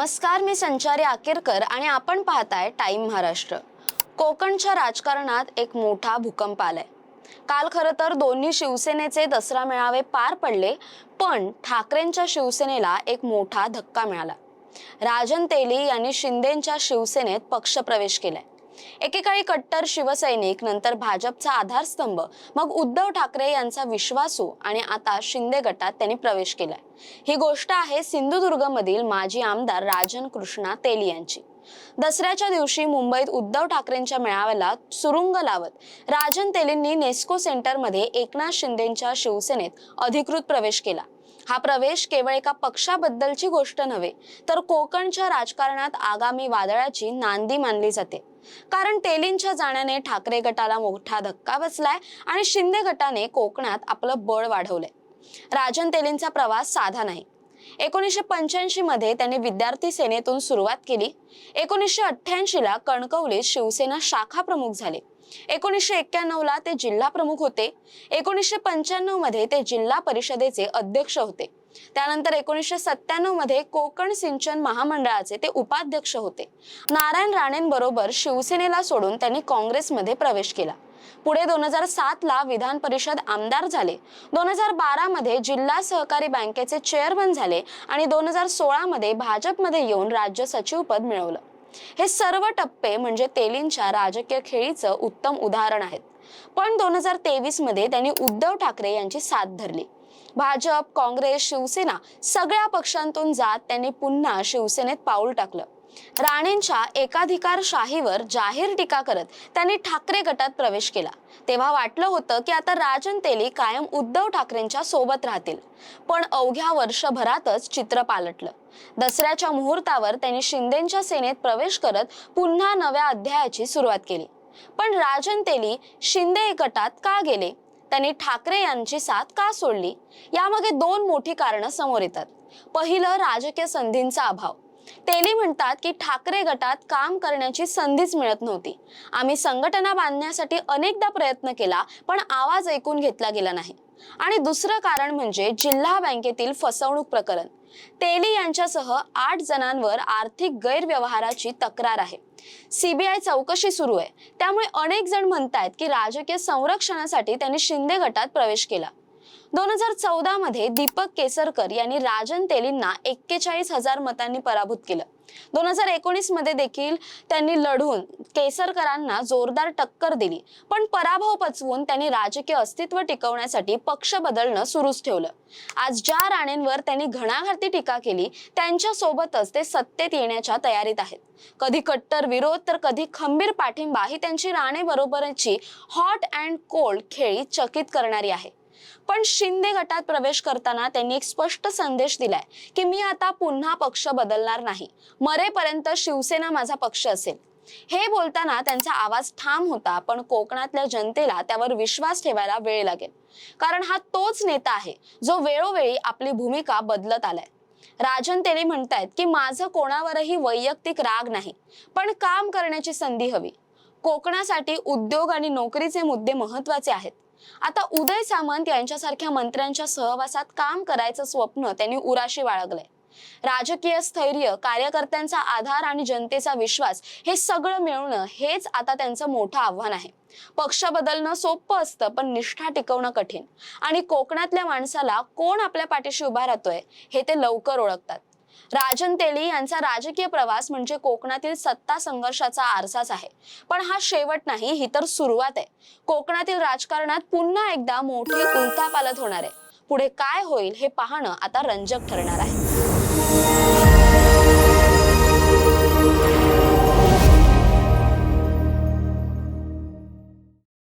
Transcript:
नमस्कार मी संचारी आकेरकर आणि आपण पाहताय टाइम महाराष्ट्र. कोकणच्या राजकारणात एक मोठा भूकंप आलाय. काल खरं तर दोन्ही शिवसेनेचे दसरा मेळावे पार पडले पण ठाकरेंच्या शिवसेनेला एक मोठा धक्का मिळाला. राजन तेली यांनी शिंदेच्या शिवसेनेत पक्षप्रवेश केलाय. एकेकाळी कट्टर शिवसैनिक नंतर भाजपचा आधारस्तंभ मग उद्धव ठाकरे यांचा विश्वासू आणि आता शिंदे गटात त्यांनी प्रवेश केलाय. ही गोष्ट आहे सिंधुदुर्गमधील माजी आमदार राजन कृष्णा तेली यांची. दसऱ्याच्या दिवशी मुंबईत उद्धव ठाकरेंच्या मेळाव्याला सुरुंग लावत राजन तेलींनी नेस्को सेंटरमध्ये एकनाथ शिंदेच्या शिवसेनेत अधिकृत प्रवेश केला. हा प्रवेश केवळ एका पक्षाबद्दलची गोष्ट नव्हे तर कोकणच्या राजकारणात आगामी वादळाची नांदी मानली जाते. कारण तेलींच्या जाण्याने ठाकरे गटाला मोठा धक्का बसलाय आणि शिंदे गटाने कोकणात आपलं बळ वाढवलंय. राजन तेलींचा प्रवास साधा नाही. एकोणीसशे पंच्याऐंशी मध्ये त्यांनी विद्यार्थी सेनेतून सुरुवात केली. एकोणीसशे अठ्ठ्याऐंशी ला कणकवलीत शिवसेना शाखा प्रमुख झाले. एकोणीसशे एक्क्याण्णव ला ते जिल्हा प्रमुख होते. एकोणीसशे पंच्याण्णवमध्ये ते जिल्हा परिषदेचे अध्यक्ष होते. त्यानंतर एकोणीसशे सत्त्याण्णवमध्ये कोकण सिंचन महामंडळाचे ते उपाध्यक्ष होते. नारायण राणेंबरोबर शिवसेनेला सोडून त्यांनी काँग्रेसमध्ये प्रवेश केला. पुढे दोन हजार सातला विधान परिषद आमदार झाले. दोन हजार बारा मध्ये जिल्हा सहकारी बँकेचे चेअरमन झाले आणि दोन हजार सोळा मध्ये भाजपमध्ये येऊन राज्य सचिव पद मिळवलं. हे सर्व टप्पे म्हणजे तेलींच्या राजकीय खेळीचं उत्तम उदाहरण आहेत. पण दोन हजार तेवीसमध्ये त्यांनी उद्धव ठाकरे यांची साथ धरली. भाजप काँग्रेस शिवसेना सगळ्या पक्षांतून जात त्यांनी पुन्हा शिवसेनेत पाऊल टाकलं. राणेंच्या एकाधिकारशाहीवर जाहीर टीका करत त्यांनी ठाकरे गटात प्रवेश केला. तेव्हा वाटलं होतं की आता राजन तेली कायम उद्धव ठाकरेंच्या सोबत राहतील. पण अवघ्या वर्षभरातच चित्र पालटलं. दसऱ्याच्या मुहूर्तावर त्यांनी शिंदेच्या सेनेत प्रवेश करत पुन्हा नव्या अध्यायाची सुरुवात केली. पण राजन तेली शिंदे गटात का गेले? त्यांनी ठाकरे यांची साथ का सोडली? यामागे दोन मोठी कारणं समोर येतात. पहिलं राजकीय संधींचा अभाव. तेली म्हणतात की ठाकरे गटात काम करण्याची संधीच मिळत नव्हती. आम्ही संघटना बांधण्यासाठी अनेकदा प्रयत्न केला पण आवाज ऐकून घेतला गेला नाही. आणि दुसरं कारण म्हणजे जिल्हा बँकेतील फसवणूक प्रकरण. तेली यांच्यासह आठ जणांवर आर्थिक गैरव्यवहाराची तक्रार आहे. सीबीआय चौकशी सुरू आहे. त्यामुळे अनेक जण म्हणतायत की राजकीय संरक्षणासाठी त्यांनी शिंदे गटात प्रवेश केला. दोन हजार चौदा मध्ये दीपक केसरकर यांनी राजन तेलींना एक्केचाळीस हजार मतांनी पराभूत केलं. दोन हजार एकोणीसमध्ये देखील त्यांनी लढून केसरकरांना जोरदार टक्कर दिली. पण पराभव पचवून त्यांनी राजकीय अस्तित्व टिकवण्यासाठी पक्ष बदलणं सुरूच ठेवलं. आज ज्या राणेंवर त्यांनी घणाघाती टीका केली त्यांच्या सोबतच ते सत्तेत येण्याच्या तयारीत आहेत. कधी कट्टर विरोध तर कधी खंबीर पाठिंबा ही त्यांची राणे बरोबरची हॉट अँड कोल्ड खेळी चकित करणारी आहे. पण शिंदे गटात प्रवेश करताना त्यांनी एक स्पष्ट संदेश दिलाय की मी आता पुन्हा पक्ष बदलणार नाही. मरेपर्यंत शिवसेना माझा पक्ष असेल. हे बोलताना त्यांचा आवाज ठाम होता पण कोकणातल्या जनतेला त्यावर विश्वास ठेवायला वेळ लागेल. कारण हा तोच नेता आहे जो वेळोवेळी आपली भूमिका बदलत आलाय. राजन तेली म्हणतायत की माझं कोणावरही वैयक्तिक राग नाही पण काम करण्याची संधी हवी. कोकणासाठी उद्योग आणि नोकरीचे मुद्दे महत्त्वाचे आहेत. आता उदय सामंत यांच्यासारख्या मंत्र्यांच्या सहवासात काम करायचं स्वप्न त्यांनी उराशी बाळगलंय. राजकीय स्थैर्य कार्यकर्त्यांचा आधार आणि जनतेचा विश्वास हे सगळं मिळवणं हेच आता त्यांचं मोठं आव्हान आहे. पक्ष बदलणं सोपं असतं पण निष्ठा टिकवणं कठीण. आणि कोकणातल्या माणसाला कोण आपल्या पाठीशी उभा राहतोय हे ते लवकर ओळखतात. राजन तेली यांचा राजकीय प्रवास म्हणजे कोकणातील सत्ता संघर्षाचा आरसाच आहे. पण हा शेवट नाही ही तर सुरुवात आहे. कोकणातील राजकारणात पुन्हा एकदा मोठी उलथापालत होणार आहे. पुढे काय होईल हे पाहणं आता रंजक ठरणार आहे.